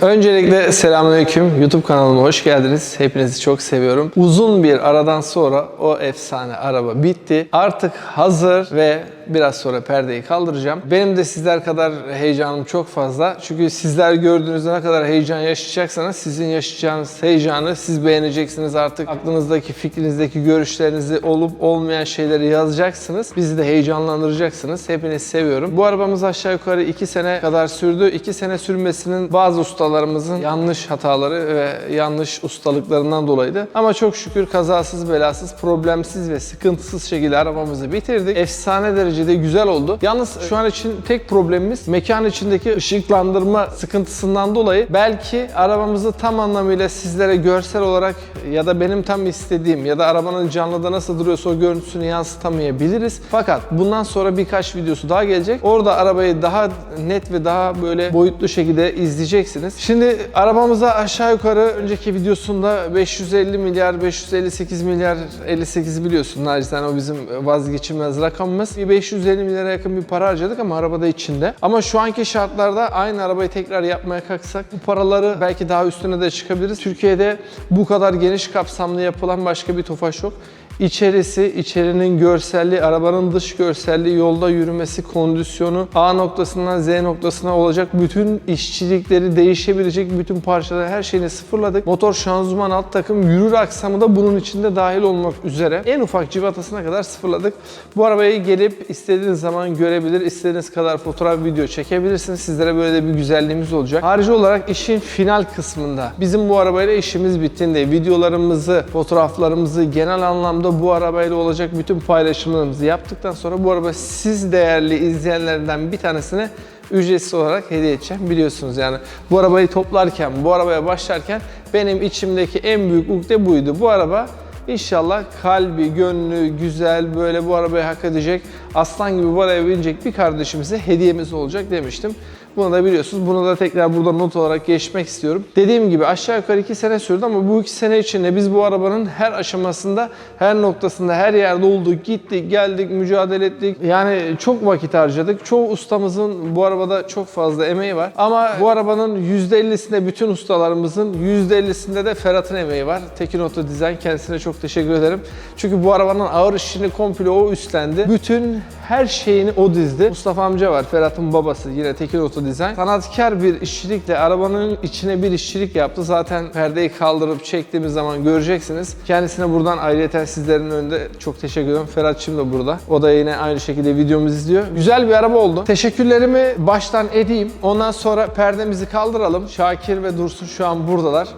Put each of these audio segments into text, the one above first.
Öncelikle selamünaleyküm. YouTube kanalıma hoş geldiniz. Hepinizi çok seviyorum. Uzun bir aradan sonra o efsane araba bitti. Artık hazır ve biraz sonra perdeyi kaldıracağım. Benim de sizler kadar heyecanım çok fazla. Çünkü sizler gördüğünüzde ne kadar heyecan yaşayacaksanız sizin yaşayacağınız heyecanı siz beğeneceksiniz. Artık aklınızdaki, fikrinizdeki görüşlerinizi olup olmayan şeyleri yazacaksınız. Bizi de heyecanlandıracaksınız. Hepinizi seviyorum. Bu arabamız aşağı yukarı 2 sene kadar sürdü. 2 sene sürmesinin bazı ustalarımızın yanlış hataları ve yanlış ustalıklarından dolayıydı. Ama çok şükür kazasız belasız, problemsiz ve sıkıntısız şekilde arabamızı bitirdik. Efsane derecede güzel oldu. Yalnız şu an için tek problemimiz mekan içindeki ışıklandırma sıkıntısından dolayı belki arabamızı tam anlamıyla sizlere görsel olarak ya da benim tam istediğim ya da arabanın canlıda nasıl duruyorsa o görüntüsünü yansıtamayabiliriz. Fakat bundan sonra birkaç videosu daha gelecek. Orada arabayı daha net ve daha böyle boyutlu şekilde izleyeceksiniz. Şimdi arabamıza aşağı yukarı önceki videosunda 550 milyar, 558 milyar 58 biliyorsun nacizane o bizim vazgeçilmez rakamımız. Bir 550 milyara yakın bir para harcadık ama arabada içinde. Ama şu anki şartlarda aynı arabayı tekrar yapmaya kalksak bu paraları belki daha üstüne de çıkabiliriz. Türkiye'de bu kadar geniş kapsamlı yapılan başka bir tofaş yok. İçerisi, içerinin görselliği, arabanın dış görselliği, yolda yürümesi, kondisyonu, A noktasından Z noktasına olacak bütün işçilikleri değişebilecek bütün parçaları her şeyini sıfırladık. Motor, şanzıman, alt takım, yürür aksamı da bunun içinde dahil olmak üzere. En ufak civatasına kadar sıfırladık. Bu arabayı gelip istediğiniz zaman görebilir, istediğiniz kadar fotoğraf, video çekebilirsiniz. Sizlere böyle de bir güzelliğimiz olacak. Harici olarak işin final kısmında bizim bu arabayla işimiz bittiğinde videolarımızı, fotoğraflarımızı genel anlamda bu arabayla olacak bütün paylaşımlarımızı yaptıktan sonra bu araba siz değerli izleyenlerden bir tanesine ücretsiz olarak hediye edeceğim. Biliyorsunuz yani bu arabayı toplarken, bu arabaya başlarken benim içimdeki en büyük ukde buydu. Bu araba İnşallah kalbi, gönlü güzel, böyle bu arabayı hak edecek, aslan gibi bu arabaya binecek bir kardeşimize hediyemiz olacak demiştim. Bunu da biliyorsunuz. Bunu da tekrar burada not olarak geçmek istiyorum. Dediğim gibi aşağı yukarı 2 sene sürdü ama bu 2 sene içinde biz bu arabanın her aşamasında, her noktasında, her yerde olduk, gittik, geldik, mücadele ettik. Yani çok vakit harcadık. Çoğu ustamızın bu arabada çok fazla emeği var. Ama bu arabanın %50'sinde bütün ustalarımızın, %50'sinde de Ferhat'ın emeği var. Tekin Oto Design kendisine çok teşekkür ederim. Çünkü bu arabanın ağır işini komple o üstlendi. Bütün her şeyini o dizdi. Mustafa amca var, Ferhat'ın babası yine Tekin Oto Design. Sanatkar bir işçilikle arabanın içine bir işçilik yaptı. Zaten perdeyi kaldırıp çektiğimiz zaman göreceksiniz. Kendisine buradan ayrıca sizlerin önünde çok teşekkür ediyorum. Ferhat'cığım da burada. O da yine aynı şekilde videomuzu izliyor. Güzel bir araba oldu. Teşekkürlerimi baştan edeyim. Ondan sonra perdemizi kaldıralım. Şakir ve Dursun şu an buradalar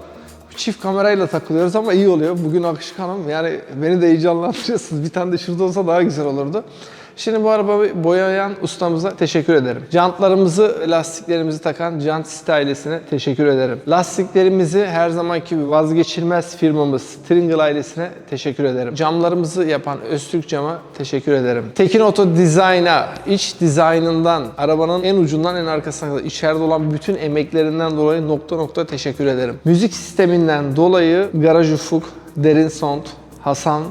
çift kamerayla takılıyoruz ama iyi oluyor. Bugün akışkanım. Yani beni de heyecanlandırıyorsunuz. Bir tane de şurada olsa daha güzel olurdu. Şimdi bu arabayı boyayan ustamıza teşekkür ederim. Jantlarımızı, lastiklerimizi takan Jantist ailesine teşekkür ederim. Lastiklerimizi her zamanki gibi vazgeçilmez firmamız Tringle ailesine teşekkür ederim. Camlarımızı yapan Öztürk Cam'a teşekkür ederim. Tekin Oto Design'a, iç dizaynından, arabanın en ucundan en arkasına kadar içeride olan bütün emeklerinden dolayı nokta nokta teşekkür ederim. Müzik sisteminden dolayı Garaj Ufuk, Derin Sound, Hasan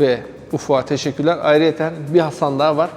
ve Ufuk'a teşekkürler. Ayrıca bir Hasan daha var.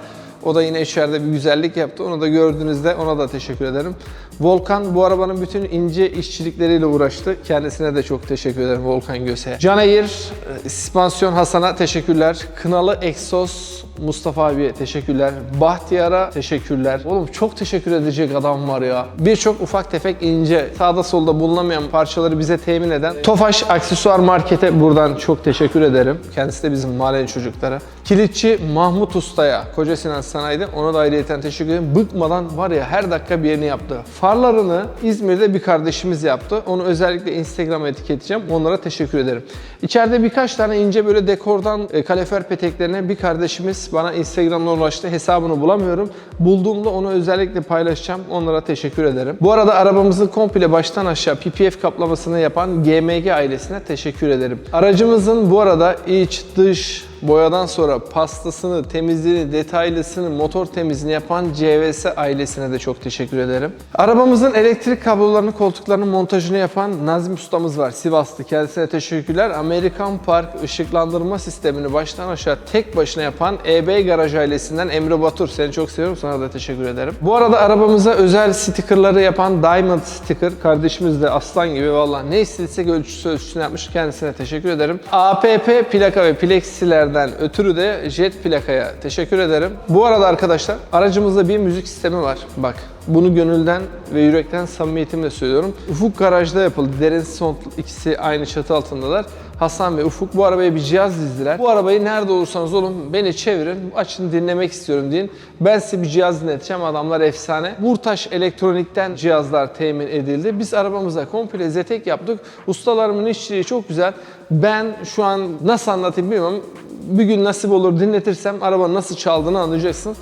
O da yine içeride bir güzellik yaptı. Onu da gördüğünüzde ona da teşekkür ederim. Volkan bu arabanın bütün ince işçilikleriyle uğraştı. Kendisine de çok teşekkür ederim Volkan Göse'ye. Canayir, e, Spansiyon Hasan'a teşekkürler. Kınalı Exos Mustafa abiye teşekkürler. Bahtiyar'a teşekkürler. Oğlum çok teşekkür edecek adam var ya. Birçok ufak tefek ince, sağda solda bulunamayan parçaları bize temin eden Tofaş Aksesuar Market'e buradan çok teşekkür ederim. Kendisi de bizim mahallenin çocuklara. Kilitçi Mahmut Usta'ya, Koca Sinan Sanayi'de ona da ayrıyeten teşekkür ederim. Bıkmadan var ya her dakika bir yerini yaptı. Farlarını İzmir'de bir kardeşimiz yaptı. Onu özellikle Instagram'a etiketleyeceğim. Onlara teşekkür ederim. İçeride birkaç tane ince böyle dekordan e, kalefer peteklerine bir kardeşimiz bana Instagram'dan ulaştı. Hesabını bulamıyorum. Bulduğumda onu özellikle paylaşacağım. Onlara teşekkür ederim. Bu arada arabamızın komple baştan aşağı PPF kaplamasını yapan GMG ailesine teşekkür ederim. Aracımızın bu arada iç, dış, boyadan sonra pastasını, temizliğini, detaylısını, motor temizliğini yapan CVS ailesine de çok teşekkür ederim. Arabamızın elektrik kablolarını, koltuklarının montajını yapan Nazım ustamız var. Sivaslı. Kendisine teşekkürler. Amerikan Park ışıklandırma sistemini baştan aşağı tek başına yapan EB Garaj ailesinden Emre Batur. Seni çok seviyorum. Sana da teşekkür ederim. Bu arada arabamıza özel stickerları yapan Diamond Sticker kardeşimiz de aslan gibi valla ne istediysek ölçüsü ölçüsünü yapmış. Kendisine teşekkür ederim. APP plaka ve plexilerden ötürü de Jet plakaya teşekkür ederim. Bu arada arkadaşlar aracımızda bir müzik sistemi var. Bak bunu gönülden ve yürekten samimiyetimle söylüyorum. Ufuk garajda yapıldı. Derin Sound ikisi aynı çatı altındalar. Hasan ve Ufuk bu arabaya bir cihaz dizdiler. Bu arabayı nerede olursanız olun beni çevirin, açın dinlemek istiyorum deyin. Ben size bir cihaz dinleteceğim. Adamlar efsane. Burtaş Elektronik'ten cihazlar temin edildi. Biz arabamıza komple zetek yaptık. Ustalarımın işçiliği çok güzel. Ben şu an nasıl anlatayım bilmiyorum. Bir gün nasip olur dinletirsem arabanın nasıl çaldığını anlayacaksın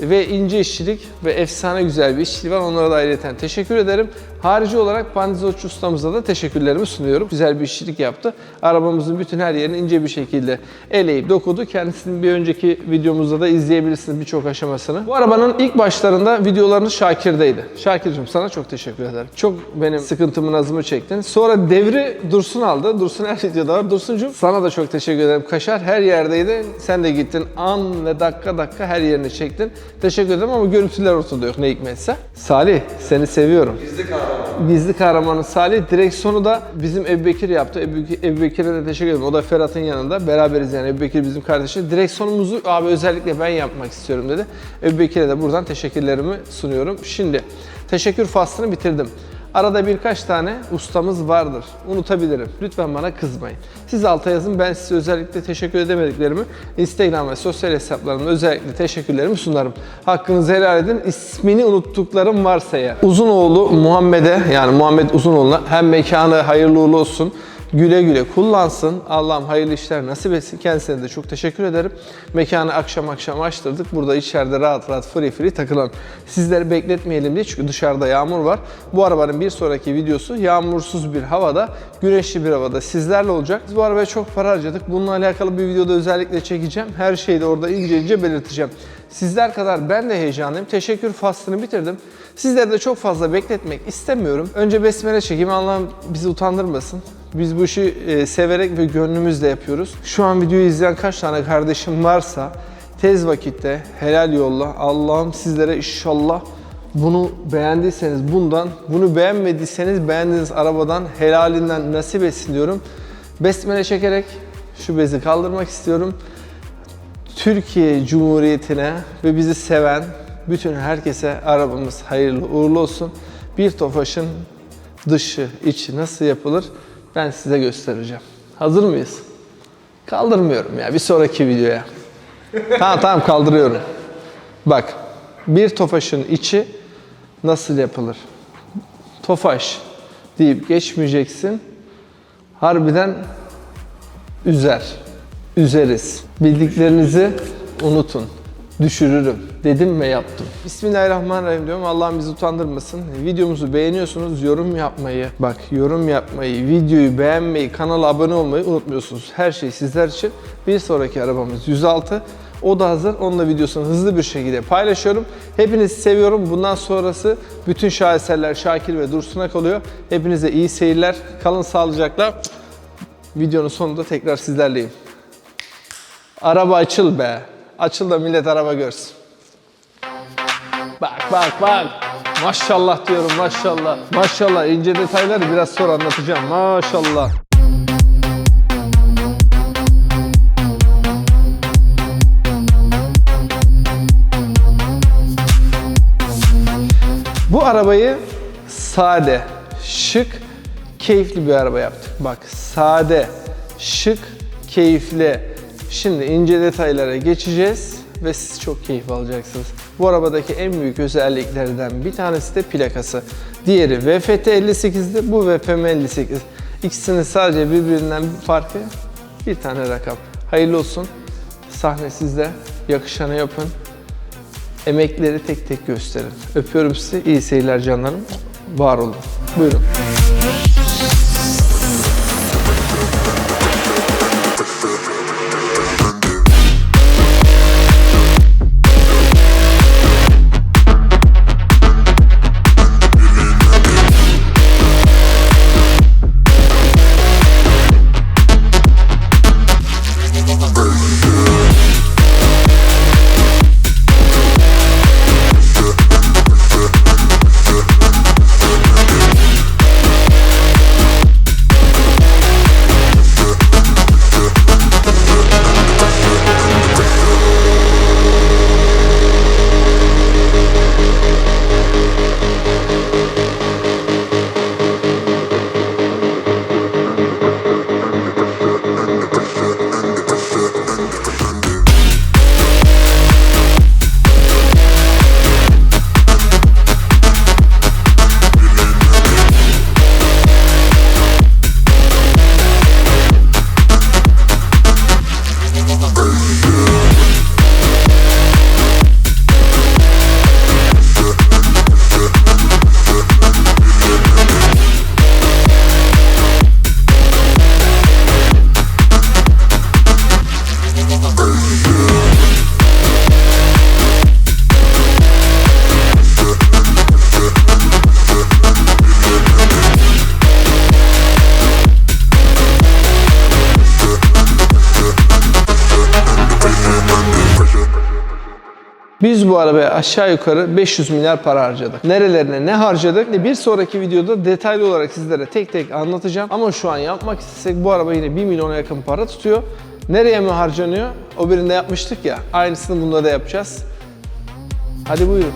ve ince işçilik ve efsane güzel bir işçiliği var. Onlara da ayrıca teşekkür ederim. Harici olarak Pandizoç ustamıza da teşekkürlerimi sunuyorum. Güzel bir işçilik yaptı. Arabamızın bütün her yerini ince bir şekilde eleyip dokudu. Kendisini bir önceki videomuzda da izleyebilirsiniz birçok aşamasını. Bu arabanın ilk başlarında videolarını Şakir'deydi. Şakir'cim sana çok teşekkür ederim. Çok benim sıkıntımı nazımı çektin. Sonra devri Dursun aldı. Dursun her videoda var. Dursun'cum sana da çok teşekkür ederim. Kaşar her yerdeydi. Sen de gittin. An ve dakika dakika her yerini çektin. Teşekkür ederim ama görüntüler ortada yok ne hikmetse. Salih seni seviyorum. Gizli kahraman. Gizli kahramanı Salih. Direksiyonu da bizim Ebu Bekir yaptı. Ebu, Ebu Bekir'e de teşekkür ederim. O da Ferhat'ın yanında. Beraberiz yani Ebu Bekir bizim kardeşim. Direksiyonumuzu abi özellikle ben yapmak istiyorum dedi. Ebu Bekir'e de buradan teşekkürlerimi sunuyorum. Şimdi teşekkür faslını bitirdim. Arada birkaç tane ustamız vardır. Unutabilirim. Lütfen bana kızmayın. Siz alta yazın. Ben size özellikle teşekkür edemediklerimi Instagram ve sosyal hesaplarımda özellikle teşekkürlerimi sunarım. Hakkınızı helal edin. İsmini unuttuklarım varsa ya. Uzunoğlu Muhammed'e yani Muhammed Uzunoğlu'na hem mekanı hayırlı uğurlu olsun güle güle kullansın. Allah'ım hayırlı işler nasip etsin. Kendisine de çok teşekkür ederim. Mekanı akşam akşam açtırdık. Burada içeride rahat rahat free free takılan. Sizleri bekletmeyelim diye çünkü dışarıda yağmur var. Bu arabanın bir sonraki videosu yağmursuz bir havada, güneşli bir havada sizlerle olacak. Biz bu arabaya çok para harcadık. Bununla alakalı bir videoda özellikle çekeceğim. Her şeyi de orada ince ince belirteceğim. Sizler kadar ben de heyecanlıyım. Teşekkür faslını bitirdim. Sizleri de çok fazla bekletmek istemiyorum. Önce besmele çekeyim. Allah'ım bizi utandırmasın. Biz bu işi e, severek ve gönlümüzle yapıyoruz. Şu an videoyu izleyen kaç tane kardeşim varsa tez vakitte helal yolla. Allah'ım sizlere inşallah bunu beğendiyseniz bundan, bunu beğenmediyseniz beğendiğiniz arabadan helalinden nasip etsin diyorum. Besmele çekerek şu bezi kaldırmak istiyorum. Türkiye Cumhuriyeti'ne ve bizi seven bütün herkese arabamız hayırlı uğurlu olsun. Bir Tofaş'ın dışı, içi nasıl yapılır ben size göstereceğim. Hazır mıyız? Kaldırmıyorum ya bir sonraki videoya. tamam tamam kaldırıyorum. Bak bir Tofaş'ın içi nasıl yapılır? Tofaş deyip geçmeyeceksin. Harbiden üzer. Üzeriz. Bildiklerinizi unutun. Düşürürüm. Dedim ve yaptım. Bismillahirrahmanirrahim diyorum. Allah'ım bizi utandırmasın. Videomuzu beğeniyorsunuz. Yorum yapmayı, bak yorum yapmayı, videoyu beğenmeyi, kanala abone olmayı unutmuyorsunuz. Her şey sizler için. Bir sonraki arabamız 106. O da hazır. Onunla videosunu hızlı bir şekilde paylaşıyorum. Hepinizi seviyorum. Bundan sonrası bütün şaheserler Şakir ve Dursun'a kalıyor. Hepinize iyi seyirler. Kalın sağlıcakla. Videonun sonunda tekrar sizlerleyim. Araba açıl be. Açıl da millet araba görsün. Bak bak bak. Maşallah diyorum maşallah. Maşallah ince detayları biraz sonra anlatacağım. Maşallah. Bu arabayı sade, şık, keyifli bir araba yaptık. Bak sade, şık, keyifli. Şimdi ince detaylara geçeceğiz ve siz çok keyif alacaksınız. Bu arabadaki en büyük özelliklerden bir tanesi de plakası. Diğeri VFT 58'di, bu VPM 58. İkisinin sadece birbirinden bir farkı bir tane rakam. Hayırlı olsun. Sahne sizde. Yakışanı yapın. Emekleri tek tek gösterin. Öpüyorum sizi. İyi seyirler canlarım. Var olun. Buyurun. Biz bu arabaya aşağı yukarı 500 milyar para harcadık. Nerelerine ne harcadık? Bir sonraki videoda detaylı olarak sizlere tek tek anlatacağım. Ama şu an yapmak istesek bu araba yine 1 milyona yakın para tutuyor. Nereye mi harcanıyor? O birinde yapmıştık ya. Aynısını bunda da yapacağız. Hadi buyurun.